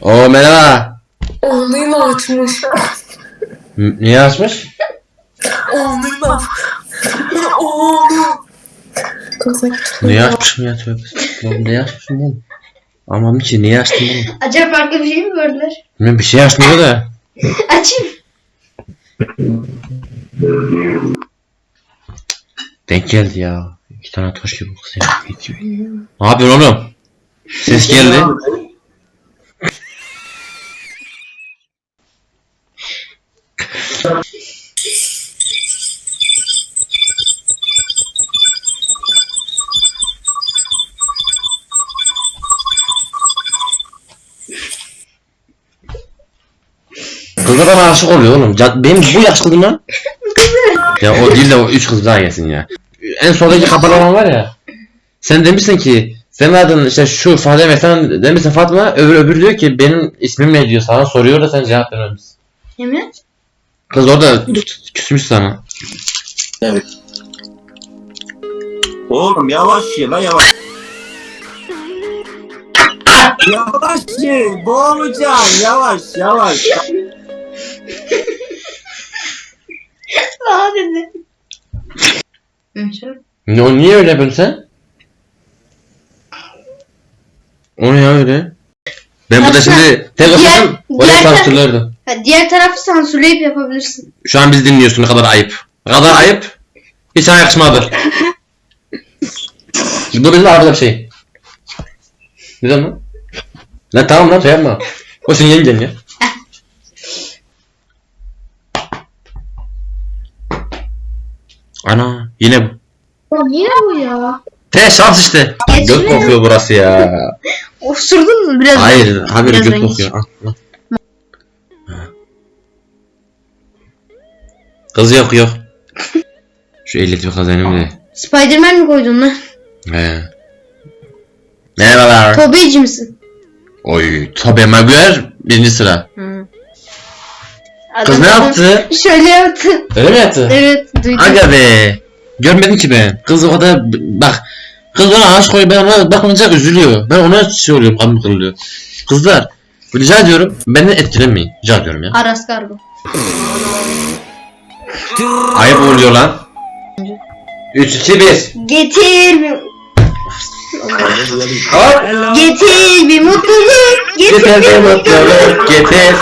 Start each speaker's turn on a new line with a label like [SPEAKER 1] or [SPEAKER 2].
[SPEAKER 1] Oo merhaba.
[SPEAKER 2] Ağlıyla açmış.
[SPEAKER 1] M- Niye açmış?
[SPEAKER 2] Ağlıyla. Oğlum.
[SPEAKER 1] Niye açmışım ya tövbe. Oğlum niye açmışım oğlum? Aman ki niye açtım oğlum?
[SPEAKER 3] Acaba farklı bir şey mi gördüler?
[SPEAKER 1] Bilmiyorum bir şey açmıyor da.
[SPEAKER 3] Açayım.
[SPEAKER 1] Denk geldi ya. İki tane taş gibi kız ya. Ne yapıyorsun oğlum? Ses geldi. Kızlar bana aşık oluyor oğlum. Benim bu yaş kızım lan. ya o değil de o üç kız daha yesin ya. En soldaki kapalı olan var ya. Sen demişsin ki senin adın işte şu Fadime sen demişsin Fatma öbür öbür diyor ki benim ismim ne diyor sana soruyor da sen cevap vermemişsin.
[SPEAKER 3] Yemin
[SPEAKER 1] Kız orada küsmüş sana.
[SPEAKER 4] Evet. Oğlum yavaş ye la yavaş. yavaş ye. Boğulacaksın. Yavaş yavaş.
[SPEAKER 3] Neyse.
[SPEAKER 1] Ne, o niye öyle yapıyorsun sen? O ne ya öyle? Ben burada
[SPEAKER 3] Aslında
[SPEAKER 1] şimdi tek olsam oraya
[SPEAKER 3] diğer taraf-
[SPEAKER 1] sansürlerdim.
[SPEAKER 3] Ha, diğer tarafı sansürleyip yapabilirsin.
[SPEAKER 1] Şu an bizi dinliyorsun ne kadar ayıp. Ne kadar ayıp. Hiç sana yakışmadı. Bu bizim arada bir şey. Güzel mi? Lan tamam lan şey yapma. O senin yengen ya. Ana yine bu.
[SPEAKER 3] Ya niye bu ya?
[SPEAKER 1] Te şans işte. Göt kokuyor burası ya.
[SPEAKER 3] Osurdun mu biraz?
[SPEAKER 1] Hayır haberi
[SPEAKER 3] Birazdan
[SPEAKER 1] göt kokuyor. Al, al. Kız yok yok. Şu ehliyet yok kazanım de.
[SPEAKER 3] Spiderman mi koydun lan?
[SPEAKER 1] He. Merhabalar.
[SPEAKER 3] Tobeyci misin?
[SPEAKER 1] Oy Tobey Maguire birinci sıra.
[SPEAKER 3] Hı.
[SPEAKER 1] Kız ne yaptı?
[SPEAKER 3] Şöyle yaptı.
[SPEAKER 1] Öyle mi yaptı?
[SPEAKER 3] Evet duydum.
[SPEAKER 1] Aga be. Görmedim ki ben. Kız o kadar bak. Kız bana aşık oluyor. Ben ona bakınca üzülüyor. Ben ona şey oluyorum. Kalbim kırılıyor. Kızlar. Rica ediyorum. Benden etkilenmeyin. Rica ediyorum ya.
[SPEAKER 3] Aras Kargo.
[SPEAKER 1] Ayıp oluyor lan. 3 2 1.
[SPEAKER 3] Getir bir...
[SPEAKER 1] Hop.
[SPEAKER 3] Getir bir mutluluk. Getir
[SPEAKER 1] Getir
[SPEAKER 3] bir
[SPEAKER 1] mutluluk. Getir.